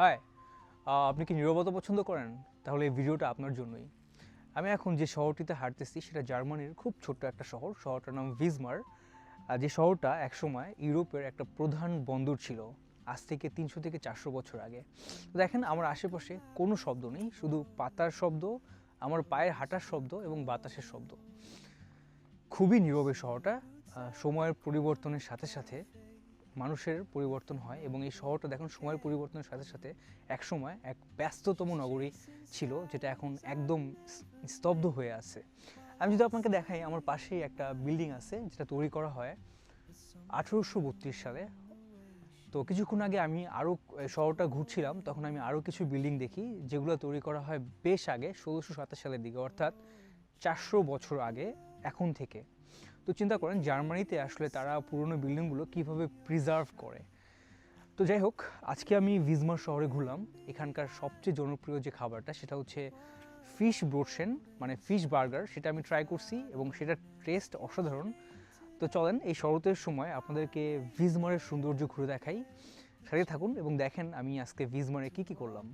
High আপনি কি নীরবতা পছন্দ করেন? তাহলে এই ভিডিওটা আপনার জন্যই। আমি এখন যে শহরটিতে হাঁটতেছি, সেটা জার্মানির খুব ছোট্ট একটা শহর। শহরটার নাম ভিজমার যে শহরটা একসময় ইউরোপের একটা প্রধান বন্দর ছিল, আজ থেকে তিনশো থেকে চারশো বছর আগে। দেখেন, আমার আশেপাশে কোনো শব্দ নেই, শুধু পাতার শব্দ, আমার পায়ের হাঁটার শব্দ এবং বাতাসের শব্দ। খুবই নীরবে শহরটা। সময়ের পরিবর্তনের সাথে সাথে মানুষের পরিবর্তন হয় এবং এই শহরটা দেখুন সময়ের পরিবর্তনের সাথে সাথে একসময় এক ব্যস্ততম নগরী ছিল যেটা এখন একদম স্তব্ধ হয়ে আছে। আমি যদি আপনাকে দেখাই, আমার পাশেই একটা বিল্ডিং আছে যেটা তৈরি করা হয় আঠেরোশো বত্রিশ সালে। তো কিছুক্ষণ আগে আমি আরও শহরটা ঘুরছিলাম, তখন আমি আরও কিছু বিল্ডিং দেখি, যেগুলো তৈরি করা হয় বেশ আগে, ষোলোশো সাতাশ সালের দিকে, অর্থাৎ চারশো বছর আগে। এখন থেকে। তো চিন্তা করেন, জার্মানিতে আসলে তারা পুরনো বিল্ডিংগুলো কীভাবে প্রিজার্ভ করে। তো যাই হোক, আজকে আমি ভিজমার শহরে ঘুরলাম। এখানকার সবচেয়ে জনপ্রিয় যে খাবারটা, সেটা হচ্ছে ফিশ ব্রোডসেন মানে ফিশ বার্গার সেটা আমি ট্রাই করছি এবং সেটার টেস্ট অসাধারণ। তো চলেন, এই শরতের সময় আপনাদেরকে ভিজমারের সৌন্দর্য ঘুরে দেখাই। সাথে থাকুন এবং দেখেন আমি আজকে ভিজমারে কী কী করলাম।